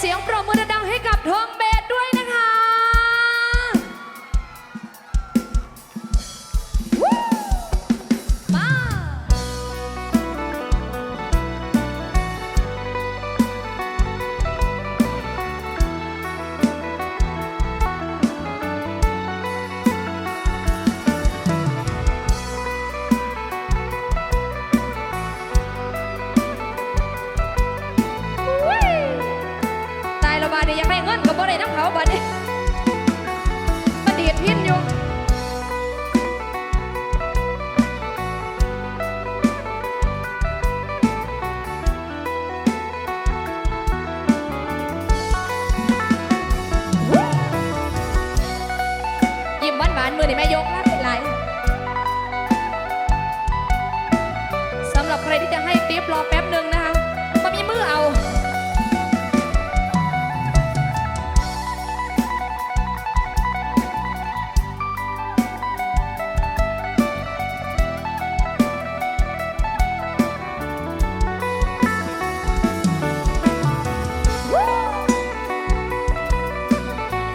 ขานมือนี่แม่ยกนะเป็นไรสำหรับใครที่จะให้ติปรอแป๊บหนึ่งนะคะมามีมือเอา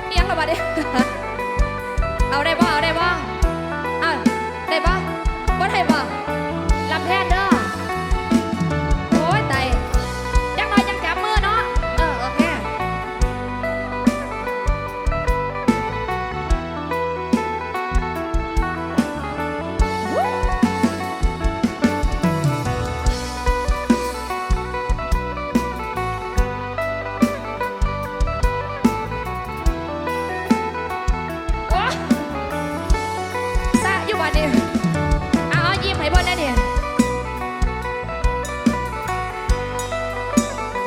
เอียงระบาดเด้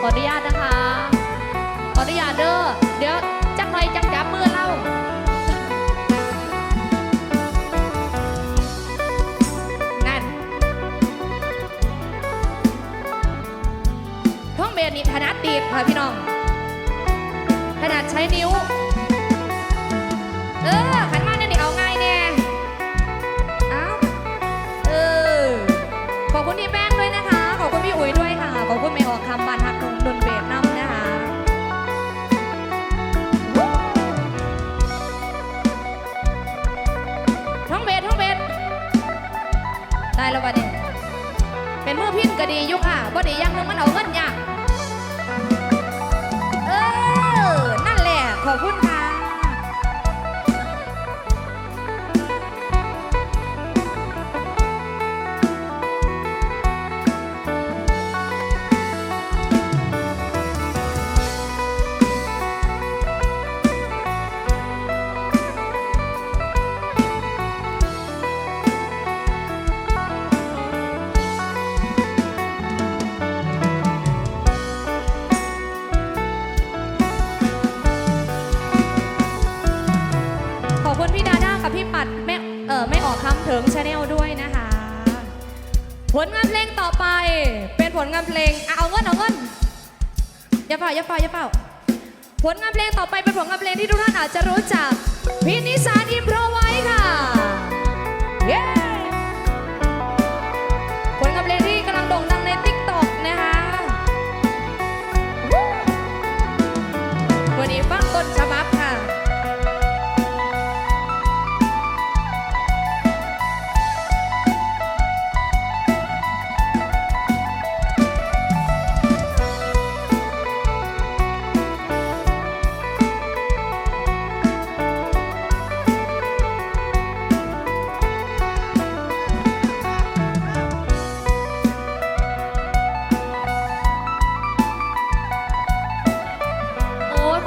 ขออนุญาตนะคะ ขออนุญาตเด้อ เดี๋ยวจักหน่อยจังจับมือเรานั่นท้องเบนนี่ถนัดตีบค่ะพี่น้องขนาดใช้นิ้ว เออ พินก็ดีอยู่ค่ะบ่ดีอยังนึงมันเอาเงินยากเออ นั่นแหละ ขอบคุณ ไม่ออกคำถึงชาแนลด้วยนะคะ ผลงานเพลงต่อไปเป็นผลงานเพลงอะเอาเงินเอาเงินอย่าเป่าอย่าเป่าอย่าเป่าผลงานเพลงต่อไปเป็นผลงานเพลงที่ทุกท่านอาจจะรู้จักพีนิสานอิม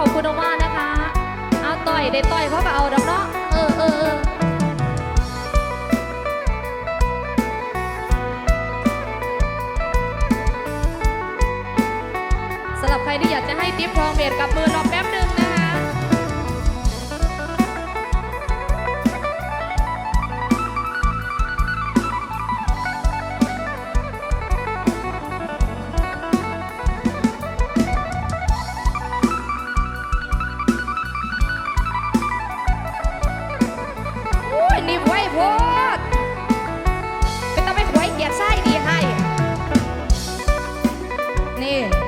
ขอบคุณมากนะคะ เอาต่อยได้ต่อยเขาก็เอาดอกเนาะเออเออเออสำหรับใครที่อยากจะให้ติปทองเบดกับมือรอแป๊บหนึ Aê!